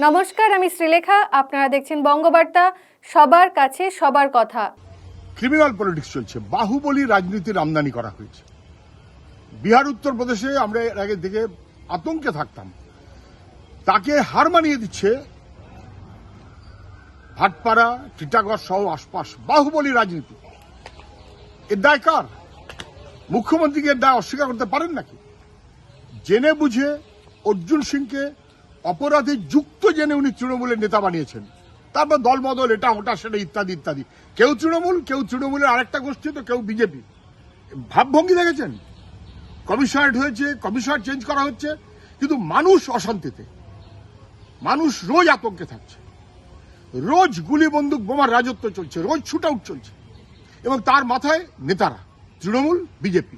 নমস্কার, আমি শ্রীলেখা। আপনারা দেখছেন বঙ্গবার্তা। সবার কাছে সবার কথা। ক্রিমিনাল পলিটিক্স চলছে। বাহুবলী রাজনীতির আমদানি করা হয়েছে। বিহার উত্তরপ্রদেশে আমরা এর আগে থেকে আতঙ্কে থাকতাম। তাকে হার মানিয়ে দিচ্ছে ভাটপাড়া, টিটাগড় সহ আশপাশ বাহুবলী রাজনীতি। এর দায় কার? মুখ্যমন্ত্রীকে এর দায় অস্বীকার করতে পারেন নাকি? জেনে বুঝে অর্জুন সিংকে অপরাধে যুক্ত জেনে উনি তৃণমূলের নেতা বানিয়েছেন। তারপর দলবদল, এটা, ওটা, সেটা, ইত্যাদি ইত্যাদি। কেউ তৃণমূল, কেউ তৃণমূলের আরেকটা গোষ্ঠী, তো কেউ বিজেপি। ভাবভঙ্গি দেখেছেন? কমিশনারেট হয়েছে, কমিশনার চেঞ্জ করা হচ্ছে, কিন্তু মানুষ অশান্তিতে। মানুষ রোজ আতঙ্কে থাকছে। রোজ গুলি, বন্দুক, বোমার রাজত্ব চলছে, রোজ শুট আউট চলছে। এবং তার মাথায় নেতারা, তৃণমূল, বিজেপি।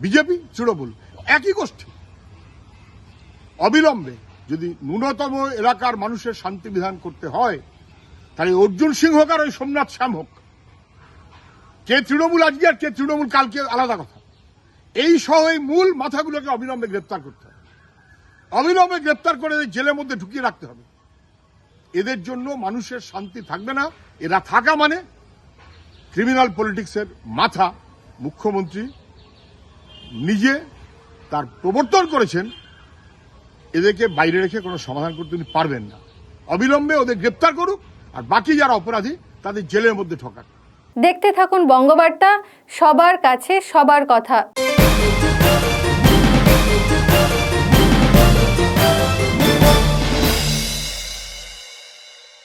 বিজেপি, তৃণমূল, একই গোষ্ঠী। অবিলম্বে যদি ন্যূনতম এলাকার মানুষের শান্তি বিধান করতে হয়, তাহলে অর্জুন সিং হোক আর ওই সোমনাথ শ্যাম হোক। কে তৃণমূল আজকে আর কে তৃণমূল কালকে আলাদা কথা। এই সহ এই মূল মাথাগুলোকে অবিলম্বে গ্রেপ্তার করতে হবে। অবিলম্বে গ্রেপ্তার করে জেলের মধ্যে ঢুকিয়ে রাখতে হবে। এদের জন্য মানুষের শান্তি থাকবে না। এরা থাকা মানে ক্রিমিনাল পলিটিক্সের মাথা মুখ্যমন্ত্রী নিজে তার প্রবর্তন করেছেন এদেরকে বাইরে রেখে কোনো সমাধান করতে উনি পারবেন না। অবিলম্বে ওদের গ্রেপ্তার করুক, আর বাকি যারা অপরাধী, তাদের জেলের মধ্যে ঠকাক। দেখতে থাকুন বঙ্গবার্তা, সবার কাছে সবার কথা।